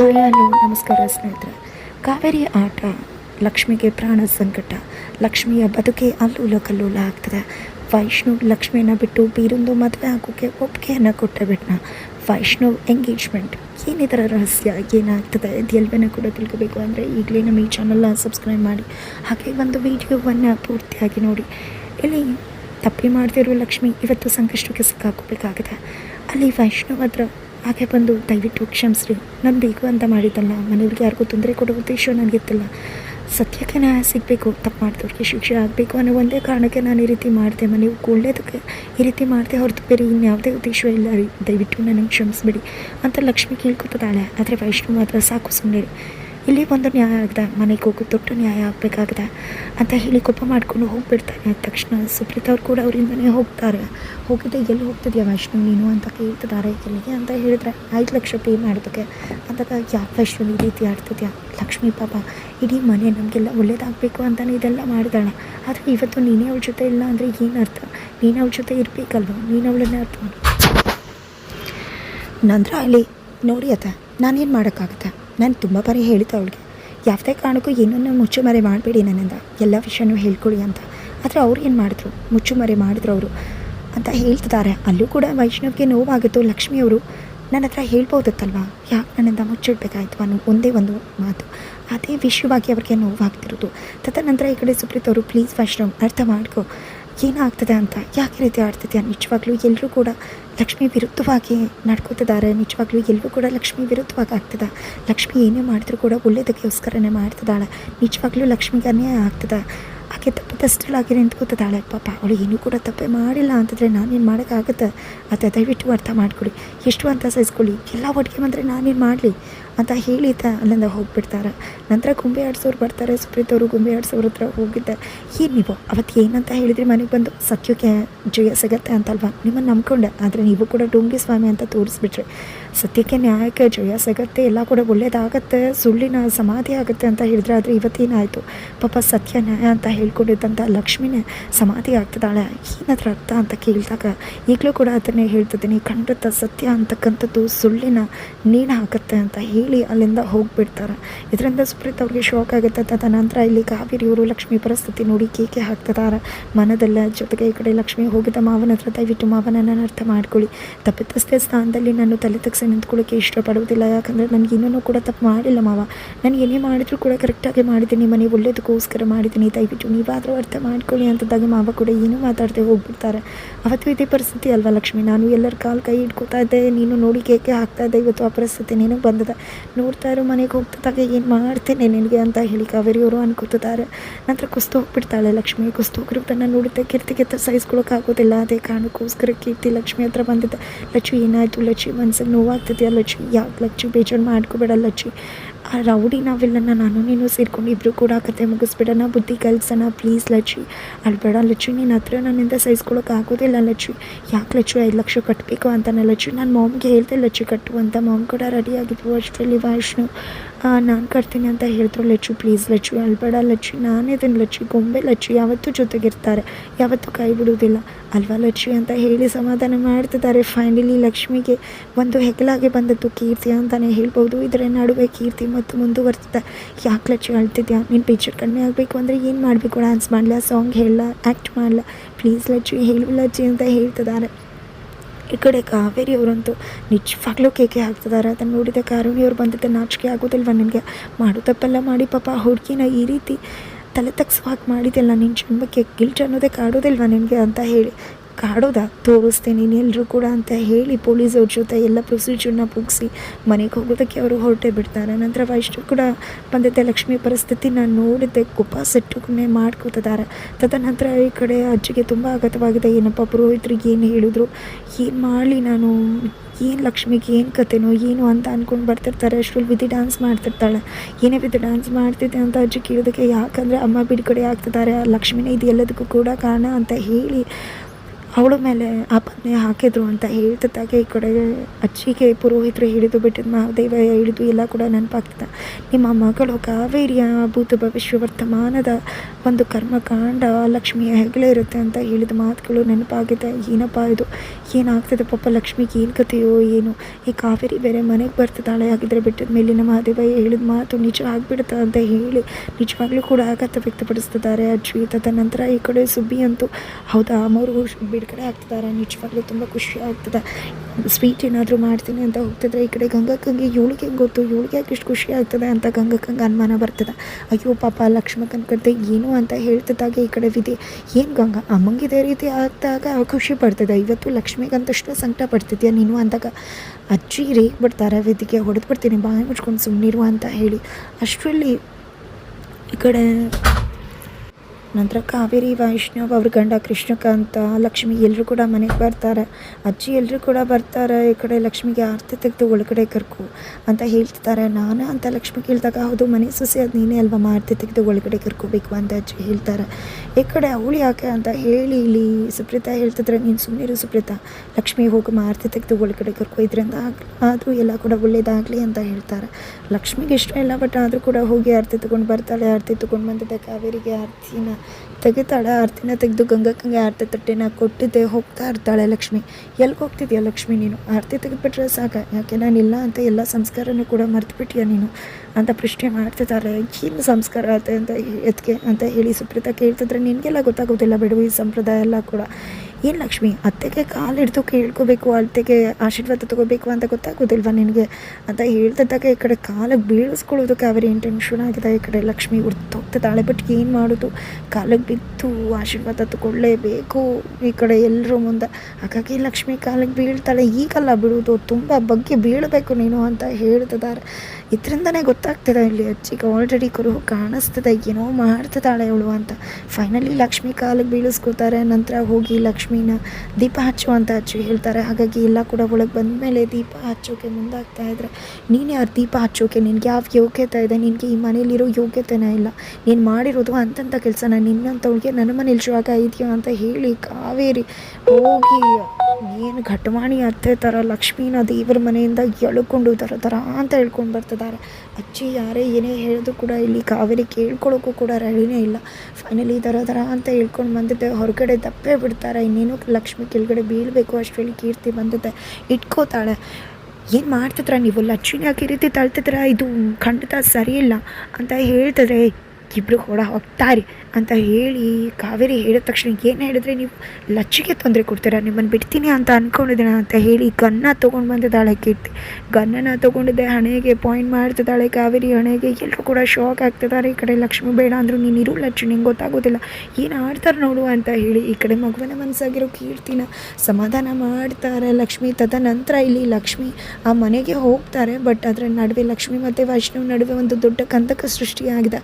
Hello, ನಮಸ್ಕಾರ ಸ್ನೇಹಿತರೆ. ಕಾವೇರಿ ಆಟ ಲಕ್ಷ್ಮಿಗೆ ಪ್ರಾಣ ಸಂಕಟ. ಲಕ್ಷ್ಮಿಯ ಬದುಕೆ ಅಲ್ಲೂಲ ಕಲ್ಲೂಲ ಆಗ್ತದೆ. ವೈಷ್ಣವ್ ಲಕ್ಷ್ಮಿಯನ್ನು ಬಿಟ್ಟು ಬೀರೊಂದು ಮದುವೆ ಆಗೋಕ್ಕೆ ಒಪ್ಪಿಗೆಯನ್ನು ಕೊಟ್ಟ ಬಿಟ್ನ ವೈಷ್ಣವ್ ಎಂಗೇಜ್ಮೆಂಟ್. ಏನಿದರ ರಹಸ್ಯ, ಏನಾಗ್ತದೆ ಇದೆಲ್ಲವನ್ನ ಕೂಡ ತಿಳ್ಕೋಬೇಕು ಅಂದರೆ ಈಗಲೇ ನಮ್ಮ ಈ ಚಾನಲ್ನ ಸಬ್ಸ್ಕ್ರೈಬ್ ಮಾಡಿ. ಹಾಗೆ ಒಂದು ವಿಡಿಯೋವನ್ನು ಪೂರ್ತಿಯಾಗಿ ನೋಡಿ. ಇಲ್ಲಿ ತಪ್ಪಿ ಮಾಡ್ತಿರೋ ಲಕ್ಷ್ಮಿ ಇವತ್ತು ಸಂಕಷ್ಟಕ್ಕೆ ಸಿಕ್ಕಾಕೋಬೇಕಾಗಿದೆ. ಅಲ್ಲಿ ವೈಷ್ಣವ್ ಹತ್ರ ಹಾಗೆ ಬಂದು ದಯವಿಟ್ಟು ಕ್ಷಮಿಸ್ರಿ. ನಾನು ಬೇಕು ಅಂತ ಮಾಡಿದ್ದಲ್ಲ. ಮನೆಯವ್ರಿಗೆ ಯಾರಿಗೂ ತೊಂದರೆ ಕೊಡೋ ಉದ್ದೇಶ ನನಗಿತ್ತಿಲ್ಲ. ಸತ್ಯಕ್ಕೆ ನ್ಯಾಯ ಸಿಗಬೇಕು. ತಪ್ಪು ಮಾಡಿದವ್ರಿಗೆ ಶಿಕ್ಷೆ ಆಗಬೇಕು ಅನ್ನೋ ಒಂದೇ ಕಾರಣಕ್ಕೆ ನಾನು ಈ ರೀತಿ ಮಾಡಿದೆ. ಮನೆಯವ್ರಿಗೆ ಒಳ್ಳೇದಕ್ಕೆ ಈ ರೀತಿ ಮಾಡಿದೆ ಹೊರತು ಬೇರೆ ಇನ್ಯಾವುದೇ ಉದ್ದೇಶ ಇಲ್ಲ ರೀ. ದಯವಿಟ್ಟು ನನಗೆ ಕ್ಷಮಿಸ್ಬಿಡಿ. ಅಂತ ಲಕ್ಷ್ಮಿ ಕೇಳ್ಕೊತದಾಳೆ. ಆದರೆ ವೈಷ್ಣವ್ ಮಾತ್ರ ಸಾಕು ಸುಮ್ಮನೆ ಇಲ್ಲಿ ಒಂದು ನ್ಯಾಯ ಆಗಿದೆ. ಮನೆಗೆ ಹೋಗೋ ದೊಡ್ಡ ನ್ಯಾಯ ಆಗಬೇಕಾಗಿದೆ. ಅಂತ ಹೇಳಿ ಕೋಪ ಮಾಡ್ಕೊಂಡು ಹೋಗಿಬಿಡ್ತಾನೆ. ತಕ್ಷಣ ಸುಪ್ರೀತ್ ಅವ್ರು ಕೂಡ ಅವರಿಂದನೇ ಹೋಗ್ತಾರೆ. ಹೋಗಿದ್ದೆ, ಎಲ್ಲಿ ಹೋಗ್ತಿದ್ಯಾ ವೈಷ್ಣು? ನೀನು ಅಂತ ಕೇಳ್ತಿದ್ದಾರೆ. ಎಲ್ಲಿಗೆ ಅಂತ ಹೇಳಿದ್ರೆ, ಐದು ಲಕ್ಷ ಪೇ ಮಾಡೋದಕ್ಕೆ. ಅಂದಾಗ ಯಾಕೆ ವೈಷ್ಣು, ಈ ರೀತಿ ಆಡ್ತಿದ್ಯಾ? ಲಕ್ಷ್ಮೀ ಪಾಪ, ಇಡೀ ಮನೆ ನಮಗೆಲ್ಲ ಒಳ್ಳೇದಾಗಬೇಕು ಅಂತಲೇ ಇದೆಲ್ಲ ಮಾಡಿದಾಳೆ. ಆದರೆ ಇವತ್ತು ನೀನೇ ಅವಳ ಜೊತೆ ಇಲ್ಲ ಅಂದರೆ ಏನು ಅರ್ಥ? ನೀನು ಅವಳ ಜೊತೆ ಇರಬೇಕಲ್ವ? ನೀನು ಅವಳನ್ನೇ ಅರ್ಥ ನಂತರ ಅಲ್ಲಿ, ನೋಡಿ ಅತ್ತ, ನಾನೇನು ಮಾಡೋಕ್ಕಾಗುತ್ತೆ? ನಾನು ತುಂಬ ಬಾರಿ ಹೇಳಿದ್ದೆ ಅವಳಿಗೆ, ಯಾವುದೇ ಕಾರಣಕ್ಕೂ ಏನನ್ನೂ ಮುಚ್ಚುಮರೆ ಮಾಡಬೇಡಿ ನನ್ನಿಂದ, ಎಲ್ಲ ವಿಷಯನೂ ಹೇಳ್ಕೊಳ್ಳಿ ಅಂತ. ಆದರೆ ಅವ್ರು ಏನು ಮಾಡಿದ್ರು? ಮುಚ್ಚುಮರೆ ಮಾಡಿದ್ರು ಅವರು ಅಂತ ಹೇಳ್ತಿದ್ದಾರೆ. ಅಲ್ಲೂ ಕೂಡ ವೈಷ್ಣವ್ಗೆ ನೋವಾಗಿತ್ತು ಲಕ್ಷ್ಮಿಯವರು ನನ್ನ ಹತ್ರ ಹೇಳ್ಬೋದಿತ್ತಲ್ವಾ? ಯಾಕೆ ನನ್ನಿಂದ ಮುಚ್ಚಿಡ್ಬೇಕಾಯ್ತು ಅನ್ನೋ ಒಂದೇ ಒಂದು ಮಾತು. ಅದೇ ವಿಷಯವಾಗಿ ಅವ್ರಿಗೆ ನೋವಾಗ್ತಿರೋದು. ತದನಂತರ ಈ ಕಡೆ ಸುಪ್ರೀತ್ ಅವರು, ಪ್ಲೀಸ್ ವೈಷ್ಣವ್, ಅರ್ಥ ಮಾಡ್ಕೊ. ಏನಾಗ್ತದೆ ಅಂತ ಯಾಕೆ ರೀತಿ ಆಡ್ತಿದ್ಯಾ ನಿಜವಾಗ್ಲೂ ಎಲ್ಲರೂ ಕೂಡ ಲಕ್ಷ್ಮಿ ವಿರುದ್ಧವಾಗಿ ನಡ್ಕೋತಿದ್ದಾರೆ. ನಿಜವಾಗ್ಲೂ ಎಲ್ಲರೂ ಕೂಡ ಲಕ್ಷ್ಮಿ ವಿರುದ್ಧವಾಗಿ ಆಗ್ತದೆ. ಲಕ್ಷ್ಮಿ ಏನೇ ಮಾಡಿದ್ರು ಕೂಡ ಒಳ್ಳೇದಕ್ಕೋಸ್ಕರನೇ ಮಾಡ್ತಿದ್ದಾಳೆ. ನಿಜವಾಗ್ಲೂ ಲಕ್ಷ್ಮಿಗೆ ಅನ್ಯಾಯ ಆಗ್ತದೆ. ಆಕೆ ತಪ್ಪಿದಷ್ಟಲಾಗಿ ನಿಂತ್ಕೋತಿದ್ದಾಳೆ ಪಾಪ ಅವಳು ಏನೂ ಕೂಡ ತಪ್ಪೆ ಮಾಡಿಲ್ಲ ಅಂತಂದರೆ ನಾನೇನು ಮಾಡೋಕ್ಕಾಗುತ್ತೆ? ಅಂತ ದಯವಿಟ್ಟು ಅರ್ಥ ಮಾಡಿಕೊಡಿ. ಎಷ್ಟು ಅಂತ ಸಹಿಸ್ಕೊಳ್ಳಿ. ಎಲ್ಲ ಒಟ್ಟಿಗೆ ಬಂದರೆ ನಾನೇನು ಮಾಡಲಿ? ಅಂತ ಹೇಳಿ ತ ಅಲ್ಲಿಂದ ಹೋಗ್ಬಿಡ್ತಾರೆ. ನಂತರ ಗುಂಬೆ ಆಡಿಸೋರು ಬರ್ತಾರೆ. ಸುಪ್ರೀತ್ ಅವರು ಗುಂಬೆ ಆಡಿಸೋರ ಹತ್ರ ಹೋಗಿದ್ದೆ. ಏನು ನೀವು? ಅವತ್ತು ಏನಂತ ಹೇಳಿದ್ರಿ ಮನೆಗೆ ಬಂದು, ಸತ್ಯಕ್ಕೆ ಜಯ ಸಿಗತ್ತೆ ಅಂತಲ್ವಾ? ನಿಮ್ಮನ್ನು ನಂಬ್ಕೊಂಡೆ. ಆದರೆ ನೀವು ಕೂಡ ಡೋಂಗಿ ಸ್ವಾಮಿ ಅಂತ ತೋರಿಸ್ಬಿಟ್ರಿ. ಸತ್ಯಕ್ಕೆ ನ್ಯಾಯಕ್ಕೆ ಜಯ ಸಿಗತ್ತೆ. ಎಲ್ಲ ಕೂಡ ಒಳ್ಳೇದಾಗತ್ತೆ. ಸುಳ್ಳಿನ ಸಮಾಧಿ ಆಗುತ್ತೆ ಅಂತ ಹೇಳಿದ್ರೆ ಆದರೆ ಇವತ್ತೇನಾಯಿತು? ಪಾಪ ಸತ್ಯ ನ್ಯಾಯ ಅಂತ ಹೇಳ್ಕೊಂಡಿದ್ದಂಥ ಲಕ್ಷ್ಮಿನೇ ಸಮಾಧಿ ಆಗ್ತಿದ್ದಾಳೆ. ಏನದ್ರ ಅರ್ಥ ಅಂತ ಕೇಳಿದಾಗ ಈಗಲೂ ಕೂಡ ಅದನ್ನೇ ಹೇಳ್ತಿದ್ದೀನಿ. ಖಂಡಿತ ಸತ್ಯ ಅಂತಕ್ಕಂಥದ್ದು ಸುಳ್ಳಿನ ನೀಣ ಹಾಕುತ್ತೆ ಅಂತ ಹೇಳಿ ಅಲ್ಲಿಂದ ಹೋಗಿಬಿಡ್ತಾರೆ. ಇದರಿಂದ ಸುಪ್ರೀತ್ ಅವ್ರಿಗೆ ಶಾಕ್ ಆಗುತ್ತೆ. ತದನಂತರ ಇಲ್ಲಿ ಕಾವೇರಿಯವರು ಲಕ್ಷ್ಮಿ ಪರಿಸ್ಥಿತಿ ನೋಡಿ ಕೇಕೆ ಹಾಕ್ತಿದ್ದಾರೆ. ಮನದಲ್ಲ ಜೊತೆಗೆ ಈ ಕಡೆ ಲಕ್ಷ್ಮಿ ಹೋಗಿದ್ದ ಮಾವನ ಹತ್ರ ದಯವಿಟ್ಟು ಮಾವನನ್ನು ಅರ್ಥ ಮಾಡ್ಕೊಳ್ಳಿ. ತಪ್ಪಿತಸ್ಥೆ ಸ್ಥಾನದಲ್ಲಿ ನಾನು ತಲೆ ತಗ್ಸಿ ನಿಂತ್ಕೊಳ್ಳೋಕ್ಕೆ ಇಷ್ಟಪಡುವುದಿಲ್ಲ. ಯಾಕಂದರೆ ನನಗೆ ಇನ್ನೂ ಕೂಡ ತಪ್ಪು ಮಾಡಿಲ್ಲ ಮಾವ. ನಾನು ಏನೇ ಮಾಡಿದರೂ ಕೂಡ ಕರೆಕ್ಟಾಗಿ ಮಾಡಿದ್ದೀನಿ. ಮನೆ ಒಳ್ಳೆಯದಕ್ಕೋಸ್ಕರ ಮಾಡಿದ್ದೀನಿ. ದಯವಿಟ್ಟು ನೀವಾದರೂ ಅರ್ಥ ಮಾಡ್ಕೊಳ್ಳಿ ಅಂತದಾಗ ಮಾವ ಕೂಡ ಏನೂ ಮಾತಾಡದೆ ಹೋಗ್ಬಿಡ್ತಾರೆ. ಅವತ್ತು ಇದೇ ಪರಿಸ್ಥಿತಿ ಅಲ್ವಾ ಲಕ್ಷ್ಮಿ? ನಾನು ಎಲ್ಲರ ಕಾಲು ಕೈ ಇಟ್ಕೋತಾ ಇದ್ದೆ, ನೀನು ನೋಡಿ ಕೇಕೆ ಹಾಕ್ತಾ ಇದ್ದೆ, ಇವತ್ತು ಆ ಪರಿಸ್ಥಿತಿ ನಿನಗೆ ಬಂದದ. ನೋಡ್ತಾ ಇರೋ, ಮನೆಗೆ ಹೋಗ್ತಿದ್ದಾಗ ಏನು ಮಾಡ್ತೇನೆ ನಿನಗೆ ಅಂತ ಹೇಳಿ ಕಾವೇರಿಯವರು ಅನ್ಕೋತಿದ್ದಾರೆ. ನಂತರ ಕುಸ್ತು ಹೋಗ್ಬಿಡ್ತಾಳೆ ಲಕ್ಷ್ಮಿ. ಕುಸ್ತು ಹೋಗಿರೋದನ್ನು ನೋಡುತ್ತೆ ಕೀರ್ತಿಗೆ ಸಹಿಸ್ಕೊಳಕ್ಕಾಗೋದಿಲ್ಲ ಅದೇ ಕಾರಣಕ್ಕೋಸ್ಕರ ಕೀರ್ತಿ ಲಕ್ಷ್ಮಿ ಹತ್ರ ಬಂದಿದ್ದೆ. ಲಕ್ಷ್ಮಿ, ಏನಾಯಿತು ಲಕ್ಷ್ಮಿ? ಮನ್ಸಿಗೆ ನೋವಾಗ್ತಿದೆಯಾ ಲಕ್ಷ್ಮಿ? ಯಾಕೆ ಲಕ್ಷ್ಮಿ? ಬೇಜಾರು ಮಾಡ್ಕೋಬೇಡ ಲಚ್ಚಿ ಆ ರೌಡಿ ನಾವೆಲ್ಲನ ನಾನು, ನೀನು ಸೇರ್ಕೊಂಡು ಇಬ್ಬರು ಕೂಡ ಕತೆ ಮುಗಿಸ್ಬಿಡೋಣ ಬುದ್ಧಿ ಕಲ್ಸೋಣ ಪ್ಲೀಸ್ ಲಚ್ಚಿ. ಅಳ್ಬೇಡ ಲಚ್ಚಿ, ನೀನು ಹತ್ರ ನನ್ನಿಂದ ಸಹಿಸ್ಕೊಳಕ್ಕೆ ಆಗೋದಿಲ್ಲ ಲಚ್ಚಿ. ಯಾಕೆ ಲಚ್ಚು, ಐದು ಲಕ್ಷ ಕಟ್ಟಬೇಕು ಅಂತಾನೆ ಲಚ್ಚಿ. ನಾನು ಮಾಮ್ಗೆ ಹೇಳ್ದೆ ಲಚ್ಚಿ ಕಟ್ಟು ಅಂತ ಮಾಮ್ ಕೂಡ ರೆಡಿ ಆಗಿದ್ವು ಅಷ್ಟರಲ್ಲಿ ವೈಷ್ಣು ನಾನು ಕಟ್ತೀನಿ ಅಂತ ಹೇಳಿದ್ರು ಲಚ್ಚು ಪ್ಲೀಸ್ ಲಚ್ಚು ಅಳ್ಬೇಡ ಲಚ್ಚು. ಇದನ್ನು ಲಚ್ಚು, ಗೊಂಬೆ ಲಚ್ಚು, ಯಾವತ್ತೂ ಜೊತೆಗಿರ್ತಾರೆ. ಯಾವತ್ತೂ ಕೈ ಬಿಡುವುದಿಲ್ಲ. ಅಲ್ವಾ ಲಚ್ಚು ಅಂತ ಹೇಳಿ ಸಮಾಧಾನ ಮಾಡ್ತಿದ್ದಾರೆ ಫೈನಲಿ ಲಕ್ಷ್ಮಿಗೆ. ಒಂದು ಹೆಗಲಾಗಿ ಬಂದದ್ದು ಕೀರ್ತಿ ಅಂತಲೇ ಹೇಳ್ಬೋದು. ಇದರ ನಡುವೆ ಕೀರ್ತಿ ಮತ್ತು ಮುಂದುವರ್ತಿದೆ. ಯಾಕೆ ಲಚ್ಚು ಅಳ್ತಿದ್ಯಾ? ನೀನು ಪಿಕ್ಚರ್ ಕಡಿಮೆ ಆಗಬೇಕು ಅಂದರೆ ಏನು ಮಾಡಬೇಕು? ಡ್ಯಾನ್ಸ್ ಮಾಡಲ? ಸಾಂಗ್ ಹೇಳಲ್ಲ ಆ್ಯಕ್ಟ್ ಮಾಡಲ್ಲ ಪ್ಲೀಸ್ ಲಚ್ಚು, ಹೇಳು ಲಚ್ಚಿ ಅಂತ ಹೇಳ್ತಿದ್ದಾರೆ. ಈ ಕಡೆ ಕಾವೇರಿ ಅವರಂತೂ ನಿಜವಾಗ್ಲೂ ಕೇಕೆ ಹಾಕ್ತಿದ್ದಾರೆ. ಅದನ್ನು ನೋಡಿದ ಕಾರುಣಿಯವ್ರು ಬಂದಿದ್ದೆ ನಾಚಿಕೆ ಆಗೋದಿಲ್ವ ನಿನಗೆ? ಮಾಡು ತಪ್ಪೆಲ್ಲ ಮಾಡಿ ಪಾಪ ಆ ಹುಡುಗಿನ ಈ ರೀತಿ ತಲೆ ತಗ್ಸುವಾಗ ಮಾಡಿದ್ದಿಲ್ಲ ನಿನ್ನ ಜನ್ಮಕ್ಕೆ ಗಿಲ್ಟ್ ಅನ್ನೋದೇ ಕಾಡೋದಿಲ್ವ ನಿನಗೆ ಅಂತ ಹೇಳಿ. ಕಾಡೋದಾ, ತೋರಿಸ್ತೀನಿ ಎಲ್ಲರೂ ಕೂಡ ಅಂತ ಹೇಳಿ ಪೊಲೀಸವ್ರ ಜೊತೆ ಎಲ್ಲ ಪ್ರೊಸೀಜರ್ನ ಮುಗಿಸಿ ಮನೆಗೆ ಹೋಗೋದಕ್ಕೆ ಅವರು ಹೊರಟೇ ಬಿಡ್ತಾರೆ. ನಂತರ ವೈಷ್ಣು ಕೂಡ ಬಂದಿದ್ದೆ ಲಕ್ಷ್ಮಿ ಪರಿಸ್ಥಿತಿ ನಾನು ನೋಡಿದ್ದೆ, ಕುಪ ಸೆಟ್ಟುಕನ್ನೇ ಮಾಡ್ಕೋತಿದ್ದಾರೆ ತದನಂತರ ಈ ಕಡೆ ಅಜ್ಜಿಗೆ ತುಂಬ ಆಗತವಾಗಿದೆ ಏನಪ್ಪ ಪುರೋಹಿತರಿಗೆ ಏನು ಹೇಳಿದ್ರು? ಏನು ಮಾಡಲಿ ನಾನು? ಏನು ಲಕ್ಷ್ಮಿಗೆ ಏನು ಕತೆನೋ ಏನು ಅಂತ ಅಂದ್ಕೊಂಡು ಬರ್ತಿರ್ತಾರೆ. ಅಷ್ಟರಲ್ಲಿ ವಿಧಿ ಡ್ಯಾನ್ಸ್ ಮಾಡ್ತಿರ್ತಾಳೆ. ಏನೇ ವಿಧಿ ಡ್ಯಾನ್ಸ್ ಮಾಡ್ತಿದ್ದೆ ಅಂತ ಅಜ್ಜಿ ಕೇಳೋದಕ್ಕೆ ಯಾಕಂದರೆ ಅಮ್ಮ ಬಿಡುಗಡೆ ಆಗ್ತಿದ್ದಾರೆ. ಲಕ್ಷ್ಮಿನೇ ಇದು ಎಲ್ಲದಕ್ಕೂ ಕೂಡ ಕಾರಣ ಅಂತ ಹೇಳಿ ಅವಳ ಮೇಲೆ ಆಪಾದನೆ ಹಾಕಿದ್ರು ಅಂತ ಹೇಳ್ತಿದ್ದಾಗೆ ಈ ಕಡೆ. ಅಜ್ಜಿಗೆ ಪುರೋಹಿತರು ಹಿಡಿದು ಬಿಟ್ಟಿದ್ದ ಮಹಾದೇವ ಹಿಡಿದು ಎಲ್ಲ ಕೂಡ ನೆನಪಾಗ್ತದೆ. ನಿಮ್ಮ ಮಗಳು ಕಾವೇರಿಯ ಭೂತ ಭವಿಷ್ಯ ವರ್ತಮಾನದ ಒಂದು ಕರ್ಮಕಾಂಡ ಲಕ್ಷ್ಮಿಯ ಹೆಗಲೇ ಇರುತ್ತೆ ಅಂತ ಹೇಳಿದ ಮಾತುಗಳು ನೆನಪಾಗಿದೆ. ಏನಪ್ಪ ಇದು? ಏನಾಗ್ತದೆ ಪಾಪ ಲಕ್ಷ್ಮಿಗೆ ಏನು ಕಥೆಯೋ ಏನು? ಈ ಕಾವೇರಿ ಬೇರೆ ಮನೆಗೆ ಬರ್ತಿದ್ದಾಳೆ ಹಾಗಿದ್ರೆ ಬಿಟ್ಟಿದ ಮೇಲಿನ ಮಹಾದೇವ ಹೇಳಿದ ಮಾತು ನಿಜ ಆಗ್ಬಿಡುತ್ತೆ ಅಂತ ಹೇಳಿ ನಿಜವಾಗ್ಲೂ ಕೂಡ ಆಘಾತ ವ್ಯಕ್ತಪಡಿಸ್ತಿದ್ದಾರೆ ಅಜ್ಜಿ. ತದನಂತರ ಈ ಕಡೆ ಸುಬ್ಬಿ ಅಂತೂ, ಹೌದಾ ಅಮ್ಮವರು ಬಿಡುಗಡೆ ಆಗ್ತಿದ್ದಾರೆ, ನಿಜವಾಗ್ಲೂ ತುಂಬ ಖುಷಿ ಆಗ್ತದೆ. ಸ್ವೀಟ್ ಏನಾದರೂ ಮಾಡ್ತೀನಿ ಅಂತ ಹೋಗ್ತಿದ್ರೆ ಈ ಕಡೆ ಗಂಗಕ್ಕಂಗೆ ಇವಳಿಗೆ ಗೊತ್ತು? ಇವಳಿಗೆ ಯಾಕೆ ಇಷ್ಟು ಖುಷಿ ಆಗ್ತದೆ ಅಂತ ಗಂಗಕ್ಕಂಗೆ ಅನುಮಾನ ಬರ್ತದೆ. ಅಯ್ಯೋ ಪಾಪ ಲಕ್ಷ್ಮಕ್ಕನ ಕತೆ ಏನು ಅಂತ ಹೇಳ್ತಿದ್ದಾಗ ಈ ಕಡೆ ವಿಧಿ, ಏನು ಗಂಗಾ? ಅಮ್ಮಂಗೆ ಇದೇ ರೀತಿ ಆಗ್ದಾಗ ಖುಷಿ ಪಡ್ತದೆ. ಇವತ್ತು ಲಕ್ಷ್ಮಿಗಂತಷ್ಟು ಸಂಕಟ ಪಡ್ತಿದ್ಯಾ ನೀನು ಅಂದಾಗ, ಅಜ್ಜಿ ರೇಗ್ ಬಿಡ್ತಾರೆ ವಿಧಿಗೆ ಹೊಡೆದು ಬಿಡ್ತೀನಿ ಬಾಯಿ ಮುಚ್ಕೊಂಡು ಸುಮ್ಮನಿರು ಅಂತ ಹೇಳಿ. ಅಷ್ಟರಲ್ಲಿ ಈ ಕಡೆ ನಂತರ ಕಾವೇರಿ, ವೈಷ್ಣವ್ ಅವ್ರ ಗಂಡ ಕೃಷ್ಣಕಾಂತ ಲಕ್ಷ್ಮಿ ಎಲ್ಲರೂ ಕೂಡ ಮನೆಗೆ ಬರ್ತಾರೆ. ಅಜ್ಜಿ ಎಲ್ಲರೂ ಕೂಡ ಬರ್ತಾರೆ ಈ ಕಡೆ ಲಕ್ಷ್ಮಿಗೆ ಆರತಿ ತೆಗೆದು ಒಳಗಡೆ ಕರ್ಕು ಅಂತ ಹೇಳ್ತಿದ್ದಾರೆ. ನಾನು ಅಂತ ಲಕ್ಷ್ಮಿ ಕೇಳಿದಾಗ ಹೌದು, ಮನೆ ಸೊಸೆ ಅದು ನೀನೇ ಅಲ್ವಾ ಆರತಿ ತೆಗೆದು ಒಳಗಡೆ ಕರ್ಕೋಬೇಕು ಅಂತ ಅಜ್ಜಿ ಹೇಳ್ತಾರೆ. ಈ ಕಡೆ ಅವಳು ಯಾಕೆ ಅಂತ ಹೇಳಿ ಇಲ್ಲಿ ಸುಪ್ರೀತಾ ಹೇಳ್ತಿದ್ರೆ, ನೀನು ಸುಮ್ಮನಿರು ಸುಪ್ರೀತಾ, ಲಕ್ಷ್ಮಿ ಹೋಗಿ ಆರತಿ ತೆಗೆದು ಒಳಗಡೆ ಕರ್ಕೊ, ಇದರಿಂದ ಆದರೂ ಎಲ್ಲ ಕೂಡ ಒಳ್ಳೇದಾಗಲಿ ಅಂತ ಹೇಳ್ತಾರೆ. ಲಕ್ಷ್ಮಿಗೆ ಇಷ್ಟ ಇಲ್ಲ ಬಟ್ ಆದರೂ ಕೂಡ ಹೋಗಿ ಆರತಿ ತೊಗೊಂಡು ಬರ್ತಾಳೆ. ಆರತಿ ತೊಗೊಂಡು ಬಂದಿದ್ದ ಕಾವೇರಿಗೆ ಆರತಿನ ತೆಗಿತಾಳೆ, ಆರತಿನ ತೆಗೆದು ಗಂಗಕ್ಕಂಗೆ ಆರತಿ ತಟ್ಟೆನ ಕೊಟ್ಟಿದ್ದೆ, ಹೋಗ್ತಾ ಇರ್ತಾಳೆ ಲಕ್ಷ್ಮಿ. ಎಲ್ಲಿಗೆ ಹೋಗ್ತಿದ್ಯಾ ಲಕ್ಷ್ಮಿ ನೀನು? ಆರತಿ ತೆಗೆದುಬಿಟ್ರೆ ಸಾಕ. ಯಾಕೆ ಇಲ್ಲ ಅಂತ ಎಲ್ಲ ಸಂಸ್ಕಾರನೂ ಕೂಡ ಮರ್ತ್ಬಿಟ್ಯಾ ನೀನು? ಅಂತ ಪ್ರಶ್ನೆ ಮಾಡ್ತಿದ್ದಾರೆ ಏನು ಸಂಸ್ಕಾರ ಆತೆ ಅಂತ ಎತ್ಕೆ ಅಂತ ಹೇಳಿ ಸುಪ್ರೀತಾ ಕೇಳ್ತಿದ್ರೆ ನಿನಗೆಲ್ಲ ಗೊತ್ತಾಗೋದಿಲ್ಲ ಬಿಡು ಈ ಸಂಪ್ರದಾಯ ಎಲ್ಲ ಕೂಡ. ಏನು ಲಕ್ಷ್ಮಿ? ಅತ್ತೆಗೆ ಕಾಲು ಹಿಡ್ದು ಕೇಳ್ಕೋಬೇಕು, ಅತ್ತೆಗೆ ಆಶೀರ್ವಾದ ತೊಗೋಬೇಕು ಅಂತ ಗೊತ್ತಾಗೋದಿಲ್ವಾ ನಿನಗೆ? ಅಂತ ಹೇಳ್ತಿದ್ದಾಗ ಈ ಕಡೆ ಕಾಲಿಗೆ ಬೀಳಿಸ್ಕೊಳ್ಳೋದಕ್ಕೆ ಅವರ ಇಂಟೆನ್ಷನ್ ಟೆನ್ಷನ್ ಆಗಿದೆ. ಈ ಕಡೆ ಲಕ್ಷ್ಮಿ ಹೋಗ್ತಿದ್ದಾಳೆ ಬಟ್ ಏನು ಮಾಡೋದು? ಕಾಲಿಗೆ ಬಿದ್ದು ಆಶೀರ್ವಾದ ತಗೊಳ್ಳೇಬೇಕು ಈ ಕಡೆ ಎಲ್ಲರೂ ಮುಂದೆ. ಹಾಗಾಗಿ ಲಕ್ಷ್ಮಿ ಕಾಲಿಗೆ ಬೀಳ್ತಾಳೆ, ಈಗಲ್ಲ ಬಿಡೋದು, ತುಂಬ ಬಗ್ಗೆ ಬೀಳಬೇಕು ನೀನು ಅಂತ ಹೇಳ್ತಿದ್ದಾರೆ. ಇದರಿಂದನೇ ಗೊತ್ತಾಗ್ತದೆ ಇಲ್ಲಿ ಅಜ್ಜಿಗೆ. ಆಲ್ರೆಡಿ ಕುರು ಕಾಣಿಸ್ತದೆ. ಏನೋ ಮಾಡ್ತಿದ್ದಾಳೆ ಅವಳು ಅಂತ. ಫೈನಲಿ ಲಕ್ಷ್ಮಿ ಕಾಲಿಗೆ ಬೀಳಿಸ್ಕೊತಾರೆ ನಂತರ ಹೋಗಿ ಲಕ್ಷ್ಮಿನ ದೀಪ ಹಚ್ಚು ಅಂತ ಅಜ್ಜಿ ಹೇಳ್ತಾರೆ. ಹಾಗಾಗಿ ಎಲ್ಲ ಕೂಡ ಒಳಗೆ ಬಂದ ಮೇಲೆ ದೀಪ ಹಚ್ಚೋಕೆ ಮುಂದಾಗ್ತಾ ಇದ್ರೆ, ನೀನು ಯಾರು ದೀಪ ಹಚ್ಚೋಕೆ? ನಿನಗೆ ಯಾವ ಯೋಗ್ಯತೆ ಇದೆ? ನಿನಗೆ ಈ ಮನೇಲಿರೋ ಯೋಗ್ಯತೆನೇ ಇಲ್ಲ. ನೀನು ಮಾಡಿರೋದು ಅಂತಂಥ ಕೆಲಸನ ನಿನ್ನಂಥವ್ಳಿಗೆ ನನ್ನ ಮನೇಲಿ ಶುವಾಗ ಇದೆಯೋ ಅಂತ ಹೇಳಿ ಕಾವೇರಿ ಹೋಗಿ ಏನು ಘಟವಾಣಿ ಅತ್ತೆ ಥರ ಲಕ್ಷ್ಮೀನ ದೇವರ ಮನೆಯಿಂದ ಎಳ್ಕೊಂಡು ಥರ ಥರ ಅಂತ ಹೇಳ್ಕೊಂಡು ಬರ್ತಿದ್ದಾರೆ ಅಜ್ಜಿ ಯಾರೇ ಏನೇ ಹೇಳಿದ್ರು ಕೂಡ ಇಲ್ಲಿ ಕಾವೇರಿ ಕೇಳ್ಕೊಳ್ಳೋಕ್ಕೂ ಕೂಡ ರೆಡಿನೇ ಇಲ್ಲ. ಫೈನಲಿ ಥರ ಥರ ಅಂತ ಹೇಳ್ಕೊಂಡು ಬಂದಿದ್ದೆ. ಹೊರಗಡೆ ದಪ್ಪೆ ಬಿಡ್ತಾರೆ. ಇನ್ನೇನು ಲಕ್ಷ್ಮಿ ಕೆಳಗಡೆ ಬೀಳಬೇಕು ಅಷ್ಟರಲ್ಲಿ ಕೀರ್ತಿ ಬಂದಿದ್ದೆ ಇಟ್ಕೋತಾಳೆ. ಏನು ಮಾಡ್ತಿದ್ರ ನೀವು? ಲಕ್ಷ್ಮಿ ಯಾಕೆ ರೀತಿ ತಳ್ತಿದ್ರ? ಇದು ಖಂಡಿತ ಸರಿಯಿಲ್ಲ ಅಂತ ಹೇಳ್ತಿದ್ರೆ ಇಬ್ಬರು ಕೂಡ ಹೋಗ್ತಾರೆ ಅಂತ ಹೇಳಿ ಕಾವೇರಿ ಹೇಳಿದ ತಕ್ಷಣ ಏನು ಹೇಳಿದ್ರೆ ನೀವು ಲಚ್ಚಿಗೆ ತೊಂದರೆ ಕೊಡ್ತೀರಾ? ನಿಮ್ಮನ್ನು ಬಿಡ್ತೀನಿ ಅಂತ ಅಂದ್ಕೊಂಡಿದ್ದೀನಿ ಅಂತ ಹೇಳಿ ಗನ್ನ ತೊಗೊಂಡು ಬಂದಿದ್ದಾಳೆ ಕೀರ್ತಿ. ಗನ್ನನ ತೊಗೊಂಡಿದ್ದೆ, ಹಣೆಗೆ ಪಾಯಿಂಟ್ ಮಾಡ್ತಿದ್ದಾಳೆ ಕಾವೇರಿ, ಹಣೆಗೆ ಎಲ್ಲರೂ ಕೂಡ ಶಾಕ್ ಆಗ್ತಿದ್ದಾರೆ. ಈ ಕಡೆ ಲಕ್ಷ್ಮಿ ಬೇಡ ಅಂದರು ನೀನು ಇರು ಲಚ್ಚು, ನಿಂಗೆ ಗೊತ್ತಾಗೋದಿಲ್ಲ. ಏನು ಆಡ್ತಾರೆ ನೋಡು ಅಂತ ಹೇಳಿ ಈ ಕಡೆ ಮಗುವಿನ ಮನಸ್ಸಾಗಿರೋ ಕೀರ್ತಿನ ಸಮಾಧಾನ ಮಾಡ್ತಾರೆ ಲಕ್ಷ್ಮಿ. ತದನಂತರ ಇಲ್ಲಿ ಲಕ್ಷ್ಮಿ ಆ ಮನೆಗೆ ಹೋಗ್ತಾರೆ ಬಟ್ ಅದರ ನಡುವೆ ಲಕ್ಷ್ಮಿ ಮತ್ತು ವೈಷ್ಣವ್ ನಡುವೆ ಒಂದು ದೊಡ್ಡ ಕಂದಕ ಸೃಷ್ಟಿಯಾಗಿದೆ.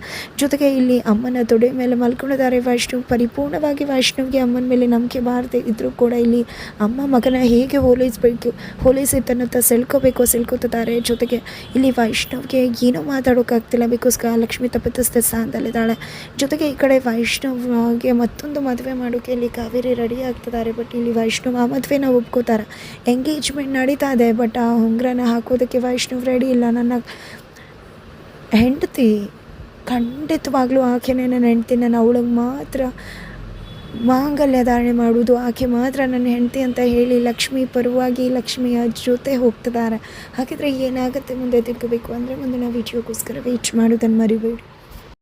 ಜೊತೆಗೆ ಇಲ್ಲಿ ಅಮ್ಮನ ತೊಡೆ ಮೇಲೆ ಮಲ್ಕೊಂಡಿದ್ದಾರೆ. ವೈಷ್ಣವ್ ಪರಿಪೂರ್ಣವಾಗಿ ವೈಷ್ಣವ್ಗೆ ಅಮ್ಮನ ಮೇಲೆ ನಂಬಿಕೆ ಬಾರದೆ ಇದ್ದರೂ ಕೂಡ ಇಲ್ಲಿ ಅಮ್ಮ ಮಗನ ಹೇಗೆ ಹೋಲಿಸಬೇಕು ಹೋಲಿಸಿ ತನ್ನ ಸೆಳ್ಕೋಬೇಕು, ಸೆಳ್ಕೊತಿದ್ದಾರೆ. ಜೊತೆಗೆ ಇಲ್ಲಿ ವೈಷ್ಣವ್ಗೆ ಏನೂ ಮಾತಾಡೋಕ್ಕಾಗ್ತಿಲ್ಲ ಬಿಕಾಸ್ ಲಕ್ಷ್ಮಿ ತಪ್ಪಿತಸ್ಥ ಸ್ಥಾನದಲ್ಲಿದ್ದಾಳೆ ಜೊತೆಗೆ ಈ ಕಡೆ ವೈಷ್ಣವ್ಗೆ ಮತ್ತೊಂದು ಮದುವೆ ಮಾಡೋಕ್ಕೆ ಇಲ್ಲಿ ಕಾವೇರಿ ರೆಡಿ ಆಗ್ತಿದ್ದಾರೆ. ಬಟ್ ಇಲ್ಲಿ ವೈಷ್ಣವ್ ಆ ಮದುವೆನ ಒಪ್ಕೋತಾರೆ. ಎಂಗೇಜ್ಮೆಂಟ್ ನಡೀತಾ ಇದೆ ಬಟ್ ಆ ಉಂಗ್ರನ ಹಾಕೋದಕ್ಕೆ ವೈಷ್ಣವ್ ರೆಡಿ ಇಲ್ಲ. ನನ್ನ ಹೆಂಡತಿ ಖಂಡಿತವಾಗ್ಲೂ ಆಕೆನೇ ನನ್ನ ಹೆಂಡ್ತಿ ನಾನು ಅವಳಿಗೆ ಮಾತ್ರ ಮಾಂಗಲ್ಯ ಧಾರಣೆ ಮಾಡುವುದು. ಆಕೆ ಮಾತ್ರ ನನ್ನ ಹೆಂಡತಿ ಅಂತ ಹೇಳಿ ಲಕ್ಷ್ಮಿ ಪರವಾಗಿ ಲಕ್ಷ್ಮಿಯ ಜೊತೆ ಹೋಗ್ತಿದ್ದಾರೆ. ಹಾಗಿದ್ರೆ ಏನಾಗುತ್ತೆ ಮುಂದೆ ತಿಳ್ಕೋಬೇಕು ಅಂದರೆ ಮುಂದಿನ ವಿಡಿಯೋಗೋಸ್ಕರ ವೇಟ್ ಮಾಡೋದನ್ನು ಮರಿಬೇಡಿ.